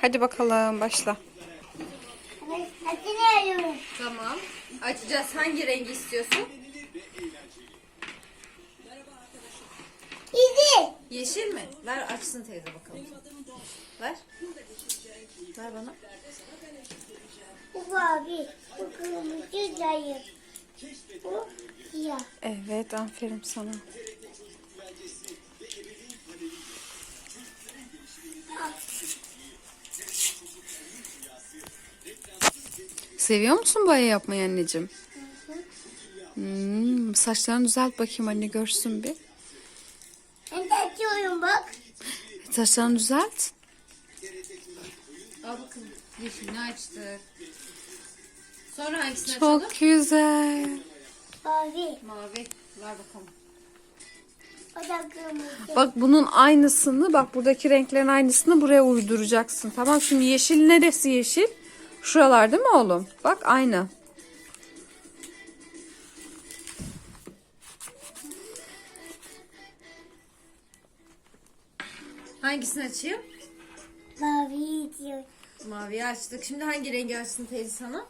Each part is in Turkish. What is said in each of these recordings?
Hadi bakalım başla. Tamam. Açacağız. Hangi rengi istiyorsun? İzi. Yeşil mi? Ver açsın teyze bakalım. Ver. Ver bana. Bu mavi. Bu kırmızı zayıf. Bu siyah. Evet aferin sana. Seviyor musun boya yapmayı anneciğim? Hmm, saçlarını düzelt bakayım anne görsün bir. Ben de açıyorum bak. Saçlarını düzelt. Al bakalım. Yeşilini açtık. Sonra hangisini açalım? Çok güzel. Mavi. Mavi. Ver bakalım. Bak bunun aynısını bak buradaki renklerin aynısını buraya uyduracaksın. Tamam şimdi yeşil neresi yeşil? Şuralar değil mi oğlum? Bak aynı. Hangisini açayım? Mavi diyor. Maviyi açtık. Şimdi hangi rengi açsın teyze sana?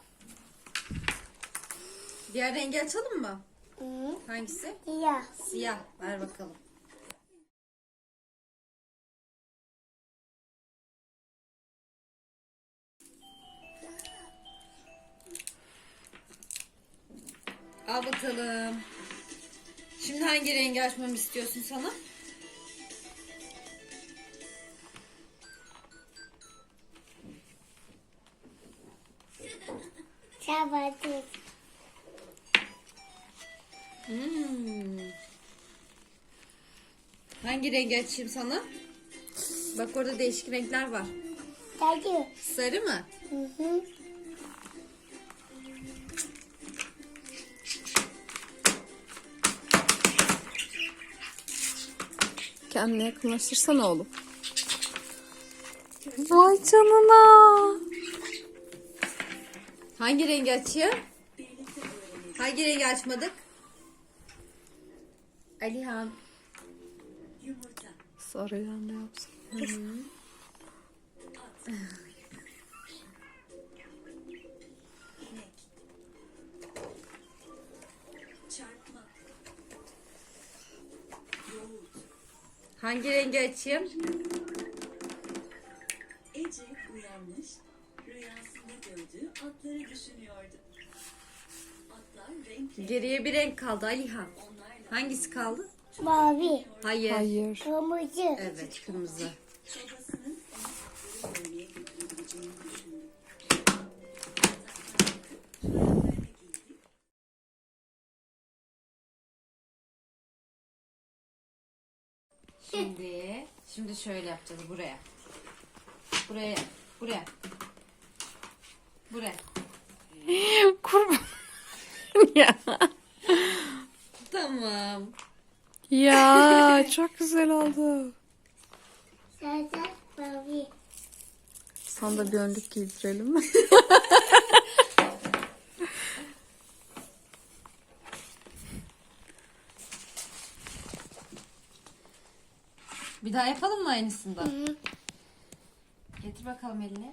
Diğer rengi açalım mı? Hangisi? Siyah. Siyah. Ver bakalım. Al bakalım. Şimdi hangi rengi açmamı istiyorsun sana? Çabadı. Hmm. Hangi rengi açayım sana? Bak orada değişik renkler var. Tadı. Sarı mı? Hı hı. Kendine yakınlaştırsana oğlum. Vay canına. Hangi rengi açayım? Hangi rengi açmadık? Alihan. Sarıya ne yapsın? Hangi rengi açayım? Ece uyanmış, rüyasında gördüğü atları düşünüyordu. Atlar renkli, Geriye bir renk kaldı Alihan. onlarla Hangisi kaldı? Mavi. Hayır. Hayır. Kırmızı. Evet kırmızı. Şimdi, şimdi şöyle yapacağız buraya. Buraya, buraya. Buraya. Kurban. ya. Tamam. ya çok güzel oldu. Zaten mavi. Sana da bir önlük giydirelim? Bir daha yapalım mı aynısından? Getir bakalım elini.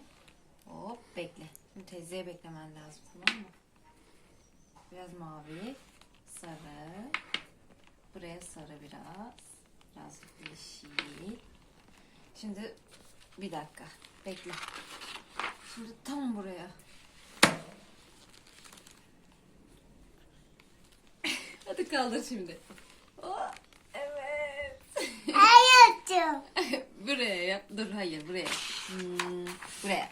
Hop bekle. Şimdi teyzeye beklemen lazım tamam mı? Biraz mavi, sarı. Buraya sarı biraz. Biraz yeşil. Şimdi bir dakika. Bekle. Şimdi tam buraya. Hadi kaldır şimdi. Oh, evet. Hayatım. buraya yap. Dur hayır buraya. Hmm, buraya.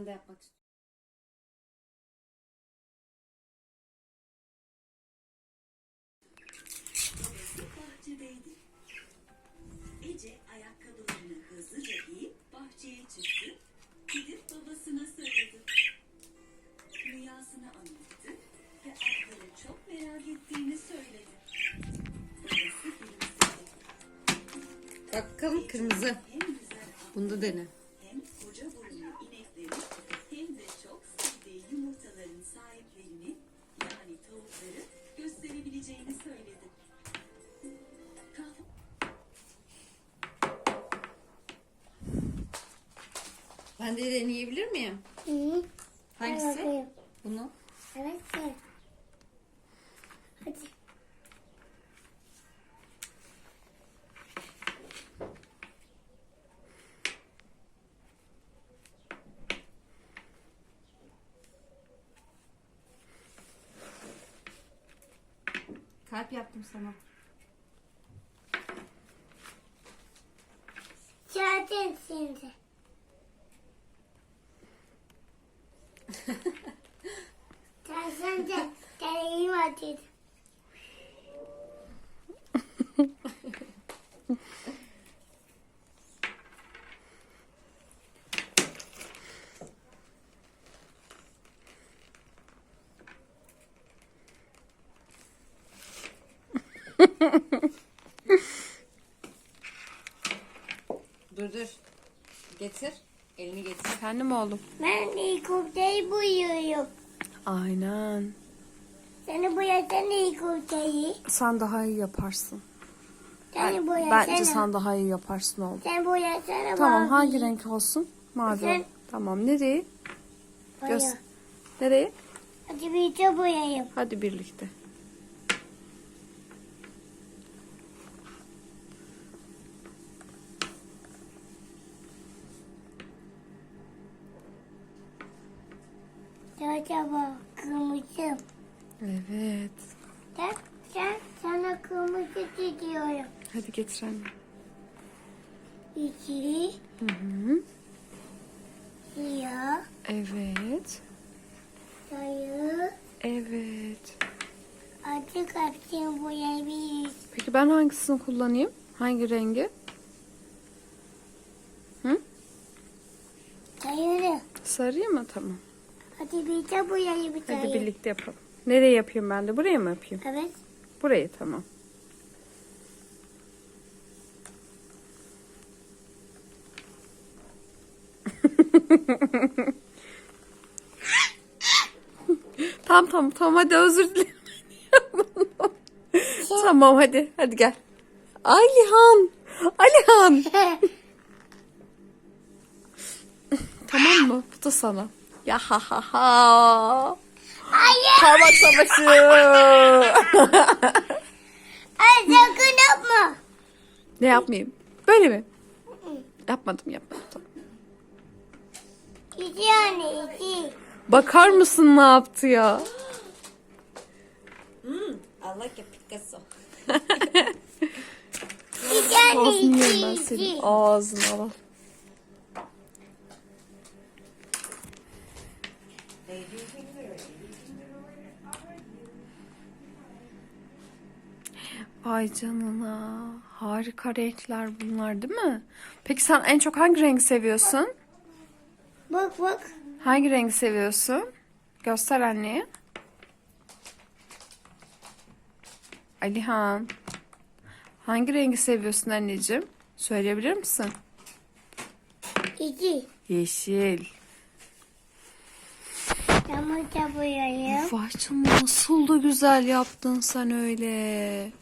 Ben de yapmak istiyorum. bahçedeydi. Ece ayakkabılarını hızlıca giyip bahçeye çıktı. Gidip babasına söyledi. Rüyasını anlattı ve atları çok merak ettiğini söyledi. Babası gülümsedi. Bakalım kırmızı. Bunu da dene. hem koca burunlu gösterebileceğini söyledi. Kalk Ben de deneyebilir miyim? Hı. Hangisi? bakayım. Bunu. Evet. evet. Hadi. Kalp yaptım sana. Zaten şimdi. Sen sen de deneyim hadi. Dur dur. Getir. Elini getir. Efendim oğlum. Ben helikopteri boyuyorum. Aynen. Seni boyasana helikopteri. Sen daha iyi yaparsın. Seni boyasana. Bence sen daha iyi yaparsın oğlum. Sen boyasana Tamam mavi. hangi renk olsun? Mavi. Sen- Tamam nereye? Boya. Göz. Nereye? Hadi birlikte boyayayım. Hadi birlikte. Acaba kırmızı. Evet. Sen, sen sana kırmızı diyorum. Hadi getir anne. İkili, Hı hı. siyah, Evet. sarı, Evet. artık hepsini boyayabiliriz. Peki ben hangisini kullanayım? Hangi rengi? Hı? Sarı. Sarıyı mı? Tamam. Hadi birlikte boyayayım bir Hadi birlikte yapalım. Nereye yapayım ben de? Buraya mı yapayım? Evet. Burayı tamam. tamam tamam tamam hadi özür dilerim. tamam hadi hadi gel. Alihan. Alihan. tamam mı? Bu da sana. Ya ha ha ha. Hayır. Parmak savaşı. Ay sakın yapma. Ne yapmayayım? Böyle mi? Yapmadım yapmadım. İki anne iki. Bakar mısın ne yaptı ya? Hmm, Allah ya Picasso. İki anne Ağzını yerim ben senin. iki. Ağzını al. Vay canına. Harika renkler bunlar değil mi? Peki sen en çok hangi rengi seviyorsun? Bak bak. Hangi rengi seviyorsun? Göster anneye. Alihan. Hangi rengi seviyorsun anneciğim? Söyleyebilir misin? Yeşil. Tamam da boyayayım. Vay canına nasıl da güzel yaptın sen öyle.